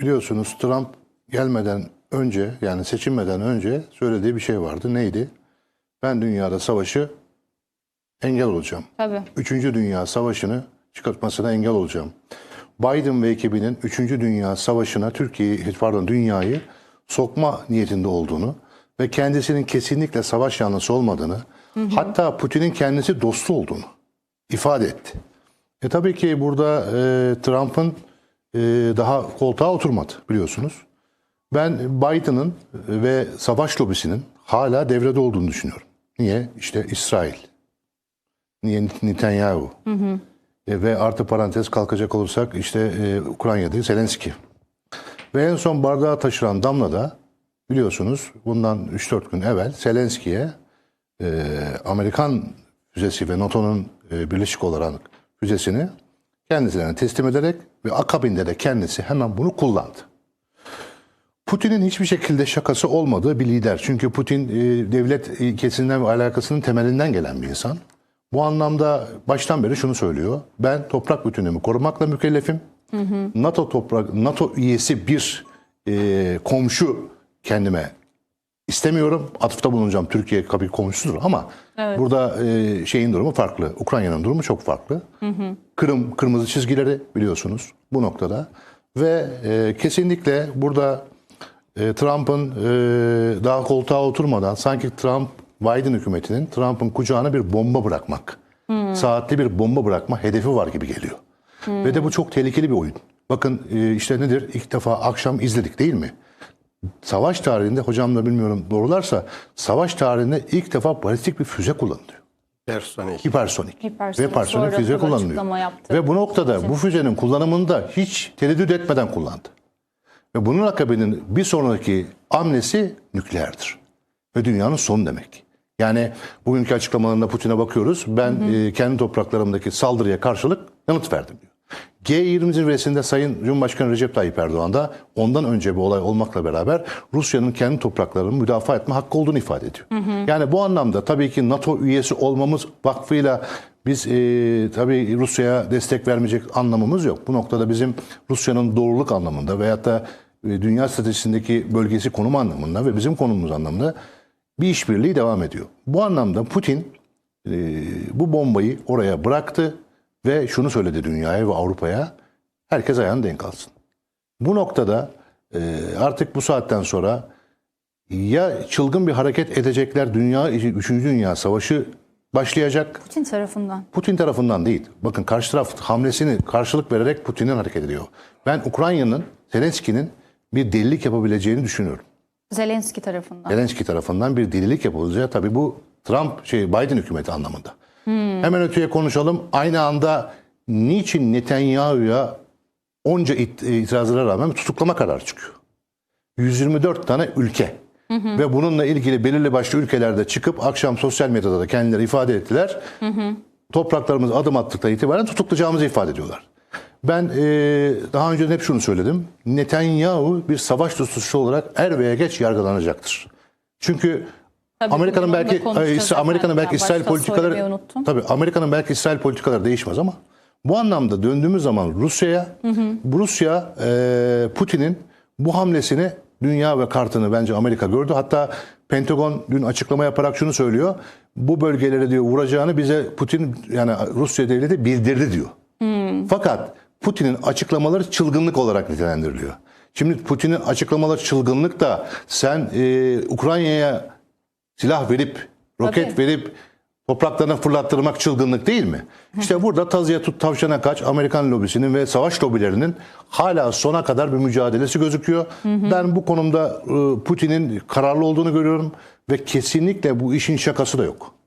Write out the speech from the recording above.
biliyorsunuz Trump gelmeden önce yani seçilmeden önce söylediği bir şey vardı. Neydi? Ben dünyada savaşı engel olacağım. Tabii. Üçüncü Dünya Savaşı'nı çıkartmasına engel olacağım. Biden ve ekibinin Üçüncü Dünya Savaşı'na Türkiye'yi, pardon dünyayı sokma niyetinde olduğunu ve kendisinin kesinlikle savaş yanlısı olmadığını, hatta Putin'in kendisi dostu olduğunu ifade etti. E tabii ki burada e, Trump'ın daha koltuğa oturmadı biliyorsunuz. Ben Biden'ın ve savaş lobisinin hala devrede olduğunu düşünüyorum. Niye? İşte İsrail. Niye Netanyahu? E, ve artı parantez kalkacak olursak işte e, Ukrayna'da Zelenski. Ve en son bardağı taşıran Damla da biliyorsunuz bundan 3-4 gün evvel Zelenski'ye e, Amerikan füzesi ve NATO'nun e, birleşik olarak füzesini kendisine teslim ederek ve akabinde de kendisi hemen bunu kullandı. Putin'in hiçbir şekilde şakası olmadığı bir lider. Çünkü Putin e, devlet ilkesinden ve alakasının temelinden gelen bir insan. Bu anlamda baştan beri şunu söylüyor. Ben toprak bütünlüğümü korumakla mükellefim. NATO toprak NATO üyesi bir e, komşu kendime istemiyorum. Atıfta bulunacağım. Türkiye tabii komşusudur ama burada e, şeyin durumu farklı. Ukrayna'nın durumu çok farklı. Kırım kırmızı çizgileri biliyorsunuz bu noktada ve e, kesinlikle burada e, Trump'ın e, daha koltuğa oturmadan sanki Trump Biden hükümetinin Trump'ın kucağına bir bomba bırakmak, saatli bir bomba bırakma hedefi var gibi geliyor. Ve de bu çok tehlikeli bir oyun. Bakın e, işte nedir? İlk defa akşam izledik değil mi? Savaş tarihinde hocam da bilmiyorum doğrularsa savaş tarihinde ilk defa balistik bir füze kullanılıyor. Personel. Hipersonik. Hipersonik. Ve parsonik füze kullanılıyor. Ve bu noktada bu füzenin kullanımını da hiç tereddüt etmeden kullandı. Ve bunun akabinin bir sonraki hamlesi nükleerdir. Ve dünyanın sonu demek. Yani bugünkü açıklamalarında Putin'e bakıyoruz. Ben e, kendi topraklarımdaki saldırıya karşılık yanıt verdim diyor. G20 zirvesinde Sayın Cumhurbaşkanı Recep Tayyip Erdoğan da ondan önce bir olay olmakla beraber Rusya'nın kendi topraklarını müdafaa etme hakkı olduğunu ifade ediyor. Yani bu anlamda tabii ki NATO üyesi olmamız vakfıyla biz e, tabii Rusya'ya destek vermeyecek anlamımız yok. Bu noktada bizim Rusya'nın doğruluk anlamında veyahut da e, dünya stratejisindeki bölgesi konum anlamında ve bizim konumumuz anlamında bir işbirliği devam ediyor. Bu anlamda Putin e, bu bombayı oraya bıraktı ve şunu söyledi dünyaya ve Avrupa'ya herkes ayağını denk alsın. Bu noktada e, artık bu saatten sonra ya çılgın bir hareket edecekler dünya 3. Dünya Savaşı başlayacak Putin tarafından. Putin tarafından değil. Bakın karşı taraf hamlesini karşılık vererek Putin'den hareket ediyor. Ben Ukrayna'nın Zelenski'nin bir delilik yapabileceğini düşünüyorum. Zelenski tarafından. Zelenski tarafından bir delilik yapılacağı tabii bu Trump şey Biden hükümeti anlamında. Hemen öteye konuşalım. Aynı anda niçin Netanyahu'ya onca it- itirazlara rağmen tutuklama kararı çıkıyor? 124 tane ülke. Ve bununla ilgili belirli başlı ülkelerde çıkıp akşam sosyal medyada da kendileri ifade ettiler. Topraklarımız adım attıktan itibaren tutuklayacağımızı ifade ediyorlar. Ben e, daha önce hep şunu söyledim. Netanyahu bir savaş suçlusu olarak er veya geç yargılanacaktır. Çünkü Amerika'nın belki Amerika'nın belki İsrail politikaları tabii Amerika'nın belki İsrail politikaları değişmez ama bu anlamda döndüğümüz zaman Rusya'ya Rusya e, Putin'in bu hamlesini dünya ve kartını bence Amerika gördü. Hatta Pentagon dün açıklama yaparak şunu söylüyor. Bu bölgelere diyor vuracağını bize Putin yani Rusya devleti bildirdi diyor. Fakat Putin'in açıklamaları çılgınlık olarak nitelendiriliyor. Şimdi Putin'in açıklamaları çılgınlık da sen e, Ukrayna'ya silah verip, roket Tabii. verip topraklarına fırlattırmak çılgınlık değil mi? İşte burada tazıya tut tavşana kaç Amerikan lobisinin ve savaş lobilerinin hala sona kadar bir mücadelesi gözüküyor. Ben bu konumda e, Putin'in kararlı olduğunu görüyorum ve kesinlikle bu işin şakası da yok.